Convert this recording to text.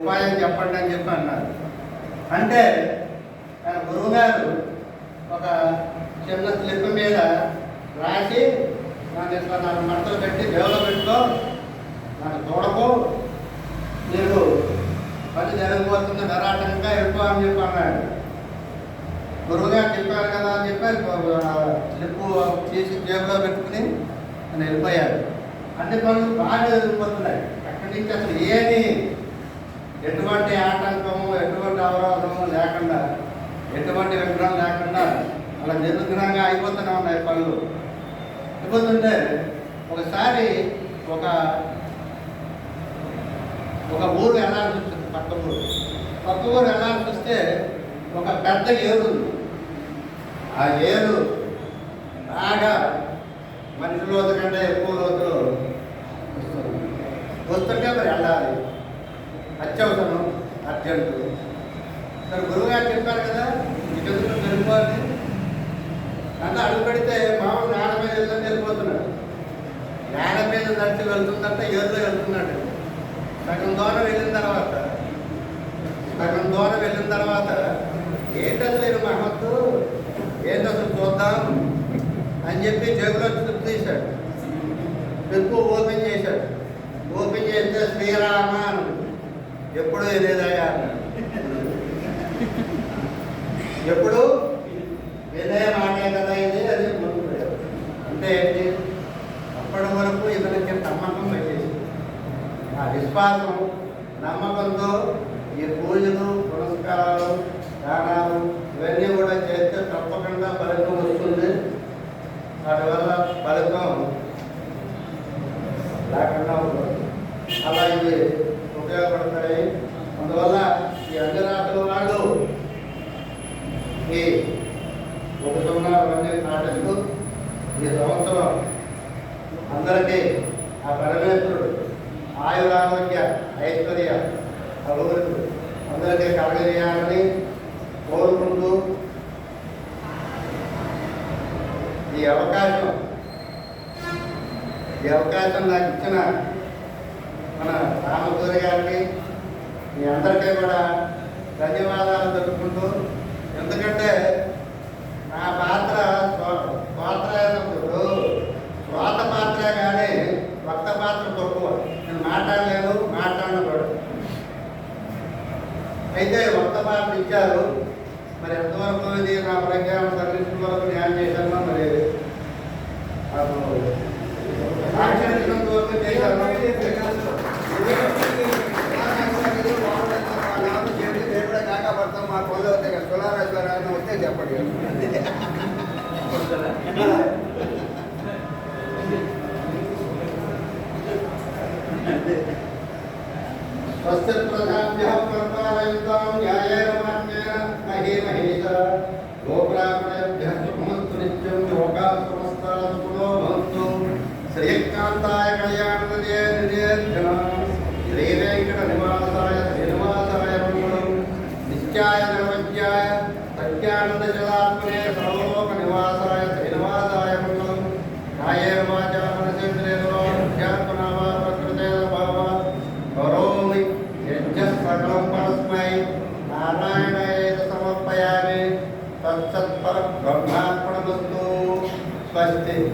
ఉపాయం చెప్పండి అని చెప్పి అన్నారు. అంటే ఆయన గురువు గారు ఒక చిన్న స్లిప్ మీద రాసి నన్ను ఇట్లా నాకు మడతలు పెట్టి దేవులో పెట్టుకో నాకు చూడకు నేను పని జరగబోతుంది నిరాటంగా ఎక్కువ అని చెప్పి అన్నాడు గురువుగారు చెప్పారు కదా అని చెప్పి స్లిప్ తీసి జేబులో పెట్టుకుని నేను వెళ్ళిపోయాడు అన్ని పనులు బాగా జరిగిపోతున్నాయి అక్కడి నుంచి అసలు ఏమి ఎటువంటి ఆటంకము ఎటువంటి అవరోధము లేకుండా ఎటువంటి విగ్రహం లేకుండా అలా నిరుగ్రహంగా అయిపోతూనే ఉన్నాయి పనులు. అయిపోతుంటే ఒకసారి ఒక ఒక ఊరు వెళ్ళాల్సి వచ్చింది పక్క ఊరు. పక్క ఊరు వెళ్ళాల్సి వస్తే ఒక పెద్ద ఏరు ఆ ఏరు బాగా మనిషి లోతు కంటే ఎక్కువ రోజులు వస్తుంది. వస్తుంటే మరి వెళ్ళాలి. అత్యవసరం అర్జెంటు. ఇక్కడ గురువు గారు చెప్పారు కదా ఇటు వెళ్ళిపోవాలి అంతా అడుగు పెడితే మామూలు నేల మీద వెళ్తుంటే వెళ్ళిపోతున్నాడు. నేల మీద నడిచి వెళ్తుందంటే ఏదో వెళ్తున్నాడు. సగం దూరం వెళ్ళిన తర్వాత సగం దూరం వెళ్ళిన తర్వాత ఏంటలేదు అసలు మహత్తు? ఏంటి చూద్దాం అని చెప్పి జేబులో స్లిప్ తీశాడు. స్లిప్ ఓపెన్ చేశాడు. ఓపెన్ చేస్తే శ్రీరామ అని. ఎప్పుడు వినేదయ్యా ఎప్పుడు? వినే మాటే కదా ఇది అది ముందు అంటే ఏంటి? అప్పటి వరకు ఇతనికి నమ్మకం పెట్టేసి ఆ విశ్వాసం నమ్మకంతో ఈ పూజలు పురస్కారాలు దానాలు ఇవన్నీ కూడా చేస్తే తప్పకుండా ఫలితం వస్తుంది. వాటి వల్ల ఫలితం లేకుండా ఉంటుంది అలా ఇది. ఉపయోగపడతాయి. అందువల్ల ఈ అన్ని రాత్రుల వాళ్ళు ఈ ఒకటిన్నర మంది నాటకులు ఈ సంవత్సరం అందరికీ ఆ పరమేశ్వరుడు ఆయురారోగ్య ఐశ్వర్య అభివృద్ధి అందరికీ కలగజేయాలని కోరుకుంటూ ఈ అవకాశం ఈ అవకాశం నాకు ఇచ్చిన మన రామచూరి గారికి మీ అందరికీ కూడా ధన్యవాదాలు తెలుపుకుంటూ ఎందుకంటే నా పాత్ర స్వ- పాత్ర అయినప్పుడు స్వాత పాత్ర కానీ భక్త పాత్ర తక్కువ నేను మాట్లాడలేను మాట్లాడకూడదు అయితే భక్త పాత్ర ఇచ్చారు. మరి ఎంతవరకు ఇది నా ప్రజ్ఞానం తగ్గించిన వరకు న్యాయం చేశాను మరి నాకు వరకు చేశాను ને જ આપણે स्वस्त्रभ्यः कर्तारयुतां न्यायेन मान्येन महे महेश गोप्राप्तेभ्यः सुखमस्तु नित्यं लोकाः समस्ताः सुखिनो भवन्तु श्रीयकान्ताय कल्याणदये निर्येभ्यः श्रीवेङ्कटनिर्मलाय సచ్చిదానందజలాత్మనే సర్వలోక నివాసాయ శ్రీనివాసాయ మంగళం నాయే మాచా మనసి అధ్యాత్మనామా ప్రకృతే భావ కరోమి యజ్ఞ సకలం పరస్మై. నారాయణేత సమర్పయామి. తత్సత్పర బ్రహ్మార్పణమస్తు. స్వస్తి.